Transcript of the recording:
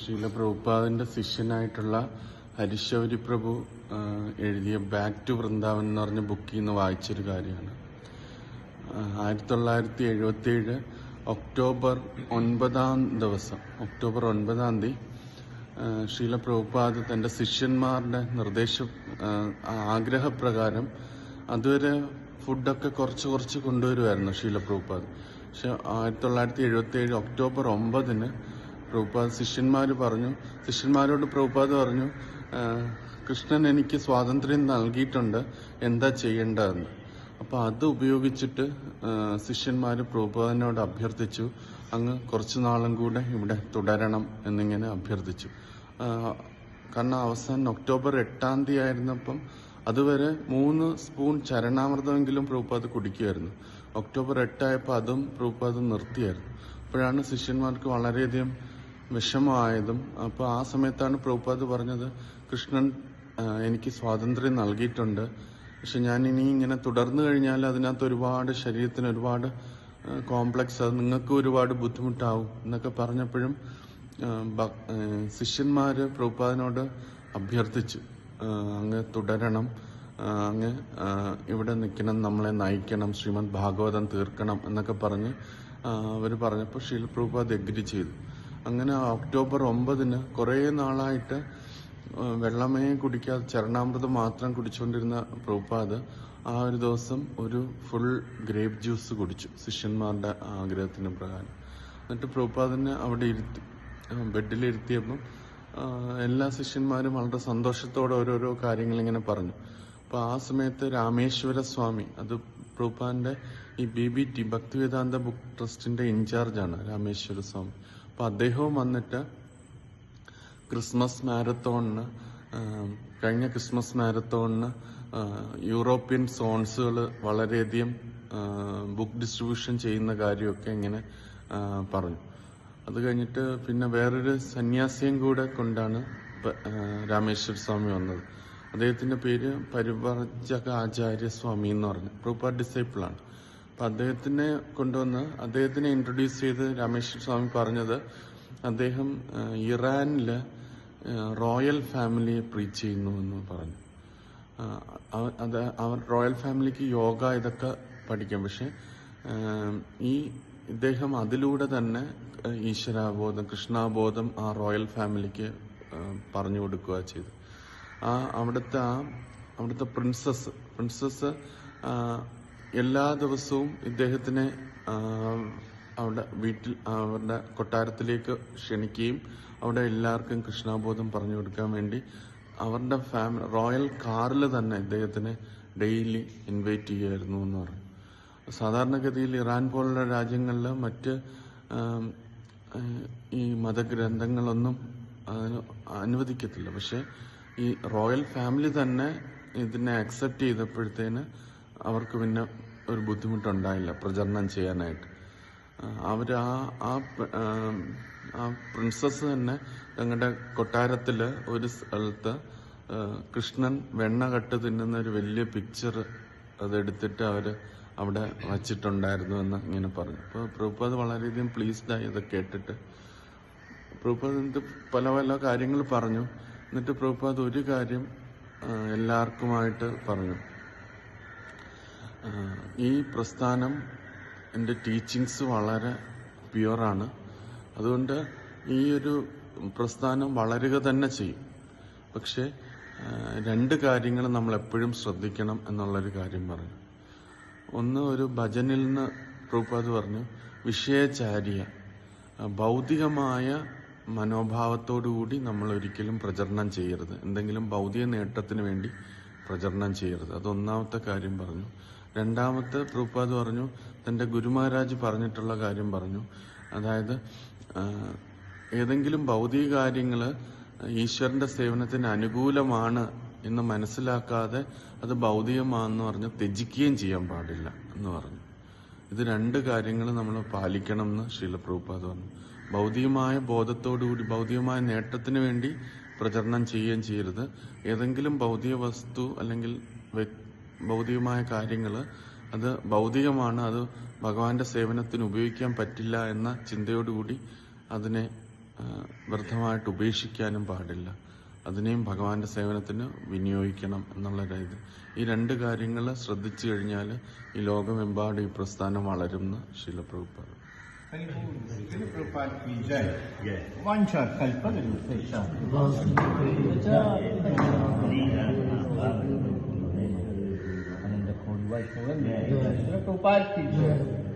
ശീല പ്രഭുപാദിന്റെ ശിഷ്യനായിട്ടുള്ള ഹരിശൗരി പ്രഭു എഴുതിയ back to Vrindavan എന്ന് പറഞ്ഞ ബുക്കിൽ നിന്ന് വായിച്ചൊരു കാര്യമാണ്. ആയിരത്തി തൊള്ളായിരത്തി എഴുപത്തി ഏഴ് ഒക്ടോബർ ഒൻപതാം ദിവസം ഒക്ടോബർ ഒൻപതാം തീയതി ശീല പ്രഭുപാദ് തന്റെ ശിഷ്യന്മാരുടെ നിർദ്ദേശ ആഗ്രഹപ്രകാരം അതുവരെ ഫുഡൊക്കെ കുറച്ച് കുറച്ച് കൊണ്ടുവരുമായിരുന്നു ശീല പ്രഭുപാദ്. പക്ഷെ ആയിരത്തി തൊള്ളായിരത്തി എഴുപത്തി ഏഴ് ഒക്ടോബർ ഒമ്പതിന് പ്രഭുപാദ് ശിഷ്യന്മാർ പറഞ്ഞു. ശിഷ്യന്മാരോട് പ്രഭുപാദ് പറഞ്ഞു കൃഷ്ണൻ എനിക്ക് സ്വാതന്ത്ര്യം നൽകിയിട്ടുണ്ട്. എന്താ ചെയ്യേണ്ടതെന്ന്? അപ്പോൾ അത് ഉപയോഗിച്ചിട്ട് ശിഷ്യന്മാർ പ്രഭുപാദിനോട് അഭ്യർത്ഥിച്ചു. അങ്ങ് കുറച്ചു നാളും കൂടെ ഇവിടെ തുടരണം എന്നിങ്ങനെ അഭ്യർത്ഥിച്ചു. കാരണം അവസാനം ഒക്ടോബർ എട്ടാം തീയതി ആയിരുന്നപ്പം അതുവരെ മൂന്ന് സ്പൂൺ ചരണാമൃതമെങ്കിലും പ്രഭുപാദ് കുടിക്കുമായിരുന്നു. ഒക്ടോബർ എട്ടായപ്പോൾ അതും പ്രഭുപാദ് നിർത്തിയായിരുന്നു. അപ്പോഴാണ് ശിഷ്യന്മാർക്ക് വളരെയധികം വിഷമമായതും അപ്പോൾ ആ സമയത്താണ് പ്രഭുപാദ് പറഞ്ഞത് കൃഷ്ണൻ എനിക്ക് സ്വാതന്ത്ര്യം നൽകിയിട്ടുണ്ട്. പക്ഷെ ഞാൻ ഇനി ഇങ്ങനെ തുടർന്നു കഴിഞ്ഞാൽ അതിനകത്ത് ഒരുപാട് ശരീരത്തിന് ഒരുപാട് കോംപ്ലക്സ് അത് നിങ്ങൾക്ക് ഒരുപാട് ബുദ്ധിമുട്ടാവും. എന്നൊക്കെ പറഞ്ഞപ്പോഴും ശിഷ്യന്മാര് പ്രഭുപാദിനോട് അഭ്യർത്ഥിച്ചു അങ്ങ് തുടരണം അങ്ങ് ഇവിടെ നിൽക്കണം നമ്മളെ നയിക്കണം ശ്രീമദ് ഭാഗവതം തീർക്കണം എന്നൊക്കെ പറഞ്ഞ് അവർ പറഞ്ഞപ്പോൾ ശീൽ പ്രഭുപാദ് എഗ്രി ചെയ്തു. അങ്ങനെ ഒക്ടോബർ ഒമ്പതിന് കുറേ നാളായിട്ട് വെള്ളമേ കുടിക്കാതെ ചരണാമൃതം മാത്രം കുടിച്ചുകൊണ്ടിരുന്ന പ്രഭുപാദ് ആ ഒരു ദിവസം ഒരു ഫുൾ ഗ്രേപ്പ് ജ്യൂസ് കുടിച്ചു ശിഷ്യന്മാരുടെ ആഗ്രഹത്തിന് പ്രകാരം. എന്നിട്ട് പ്രഭുപാദിനെ അവിടെ ഇരുത്തി ബെഡിലിരുത്തിയപ്പം എല്ലാ ശിഷ്യന്മാരും വളരെ സന്തോഷത്തോടെ ഓരോരോ കാര്യങ്ങൾ ഇങ്ങനെ പറഞ്ഞു. അപ്പൊ ആ സമയത്ത് രാമേശ്വര സ്വാമി അത് പ്രഭുപാദിന്റെ ഈ B B T Bhaktivedanta book ട്രസ്റ്റിന്റെ ഇൻചാർജാണ് രാമേശ്വര സ്വാമി. അപ്പൊ അദ്ദേഹവും വന്നിട്ട് ക്രിസ്മസ് മാരത്തോണിന് കഴിഞ്ഞ ക്രിസ്മസ് മാരത്തോണിന് യൂറോപ്യൻ സോൺസുകൾ വളരെയധികം ബുക്ക് ഡിസ്ട്രിബ്യൂഷൻ ചെയ്യുന്ന കാര്യമൊക്കെ ഇങ്ങനെ പറഞ്ഞു. അത് കഴിഞ്ഞിട്ട് പിന്നെ വേറൊരു സന്യാസിയും കൂടെ കൊണ്ടാണ് രാമേശ്വര സ്വാമി വന്നത്. അദ്ദേഹത്തിന്റെ പേര് പരിവർജക ആചാര്യ സ്വാമി എന്ന് പറഞ്ഞു. പ്രൂപ്പർ ഡിസൈപ്പിളാണ് അദ്ദേഹത്തിനെ കൊണ്ടുവന്ന് അദ്ദേഹത്തിനെ ഇൻട്രൊഡ്യൂസ് ചെയ്ത് രാമേശ്വര സ്വാമി പറഞ്ഞത് അദ്ദേഹം ഇറാനിൽ റോയൽ ഫാമിലിയെ പ്രീച്ച് ചെയ്യുന്നു എന്ന് പറഞ്ഞു. അത് അവർ റോയൽ ഫാമിലിക്ക് യോഗ ഇതൊക്കെ പഠിക്കാം. പക്ഷെ ഈ ഇദ്ദേഹം അതിലൂടെ തന്നെ ഈശ്വരാബോധം കൃഷ്ണാബോധം ആ റോയൽ ഫാമിലിക്ക് പറഞ്ഞു കൊടുക്കുക ചെയ്തു. ആ അവിടുത്തെ ആ അവിടുത്തെ പ്രിൻസസ് പ്രിൻസസ് എല്ലാ ദിവസവും ഇദ്ദേഹത്തിനെ അവരുടെ വീട്ടിൽ അവരുടെ കൊട്ടാരത്തിലേക്ക് ക്ഷണിക്കുകയും അവിടെ എല്ലാവർക്കും കൃഷ്ണബോധം പറഞ്ഞു കൊടുക്കാൻ വേണ്ടി അവരുടെ ഫാമിലി റോയൽ കാറിൽ തന്നെ ഇദ്ദേഹത്തിനെ ഡെയിലി ഇൻവൈറ്റ് ചെയ്യുമായിരുന്നു എന്ന് പറഞ്ഞു. സാധാരണഗതിയിൽ ഇറാൻ പോലുള്ള രാജ്യങ്ങളിൽ മറ്റ് ഈ മതഗ്രന്ഥങ്ങളൊന്നും അതിന് അനുവദിക്കത്തില്ല. പക്ഷേ ഈ റോയൽ ഫാമിലി തന്നെ ഇതിനെ അക്സെപ്റ്റ് ചെയ്തപ്പോഴത്തേന് അവർക്ക് പിന്നെ ഒരു ബുദ്ധിമുട്ടുണ്ടായില്ല പ്രചരണം ചെയ്യാനായിട്ട്. അവർ ആ ആ പ്രിൻസസ് തന്നെ ഞങ്ങളുടെ കൊട്ടാരത്തിൽ ഒരു സ്ഥലത്ത് കൃഷ്ണൻ വെണ്ണ കട്ട് തിന്നുന്ന ഒരു വലിയ പിക്ചർ അതെടുത്തിട്ട് അവർ അവിടെ വച്ചിട്ടുണ്ടായിരുന്നു എന്ന് ഇങ്ങനെ പറഞ്ഞു. അപ്പോൾ പ്രഭുപാദ് വളരെയധികം പ്ലീസ്ഡ് ആയി ഇത് കേട്ടിട്ട്. പ്രഭുപാദ് എന്നിട്ട് പല പല കാര്യങ്ങൾ പറഞ്ഞു. എന്നിട്ട് പ്രഭുപാദ് ഒരു കാര്യം എല്ലാവർക്കുമായിട്ട് പറഞ്ഞു. ഈ പ്രസ്ഥാനം എന്റെ ടീച്ചിങ്സ് വളരെ പ്യുവറാണ് അതുകൊണ്ട് ഈ ഒരു പ്രസ്ഥാനം വളരുക തന്നെ ചെയ്യും. പക്ഷേ രണ്ട് കാര്യങ്ങൾ നമ്മൾ എപ്പോഴും ശ്രദ്ധിക്കണം എന്നുള്ളൊരു കാര്യം പറഞ്ഞു. ഒന്ന് ഒരു ഭജനിൽ നിന്ന് പ്രഭുപാദ് പറഞ്ഞു വിഷയചാരിയ ഭൗതികമായ മനോഭാവത്തോടുകൂടി നമ്മൾ ഒരിക്കലും പ്രചരണം ചെയ്യരുത്. എന്തെങ്കിലും ഭൗതിക നേട്ടത്തിന് വേണ്ടി പ്രചരണം ചെയ്യരുത്. അതൊന്നാമത്തെ കാര്യം പറഞ്ഞു. രണ്ടാമത്തെ പ്രഭുപാദ് പറഞ്ഞു തന്റെ ഗുരുമഹാരാജ് പറഞ്ഞിട്ടുള്ള കാര്യം പറഞ്ഞു. അതായത് ഏതെങ്കിലും ഭൗതിക കാര്യങ്ങൾ ഈശ്വരന്റെ സേവനത്തിന് അനുകൂലമാണ് എന്ന് മനസ്സിലാക്കാതെ അത് ഭൗതികമാണെന്ന് പറഞ്ഞ് ത്യജിക്കുകയും ചെയ്യാൻ പാടില്ല എന്ന് പറഞ്ഞു. ഇത് രണ്ട് കാര്യങ്ങൾ നമ്മൾ പാലിക്കണം എന്ന് ശ്രീല പ്രൂപ്പാദ് പറഞ്ഞു. ഭൗതികമായ ബോധത്തോടുകൂടി ഭൗതികമായ നേട്ടത്തിന് വേണ്ടി പ്രചരണം ചെയ്യുകയും ചെയ്യരുത്. ഏതെങ്കിലും ഭൗതിക വസ്തു അല്ലെങ്കിൽ ഭൗതികമായ കാര്യങ്ങൾ അത് ഭൗതികമാണ് അത് ഭഗവാന്റെ സേവനത്തിന് ഉപയോഗിക്കാൻ പറ്റില്ല എന്ന ചിന്തയോടുകൂടി അതിനെ വ്യർത്ഥമായിട്ട് ഉപേക്ഷിക്കാനും പാടില്ല. അതിനെയും ഭഗവാന്റെ സേവനത്തിന് വിനിയോഗിക്കണം എന്നുള്ള ഇത് ഈ രണ്ട് കാര്യങ്ങൾ ശ്രദ്ധിച്ചു കഴിഞ്ഞാൽ ഈ ലോകമെമ്പാടും ഈ പ്രസ്ഥാനം വളരുന്ന ശീലപ്രഭുപ്പാട്. Prabhupada ઉપાસ થયો છે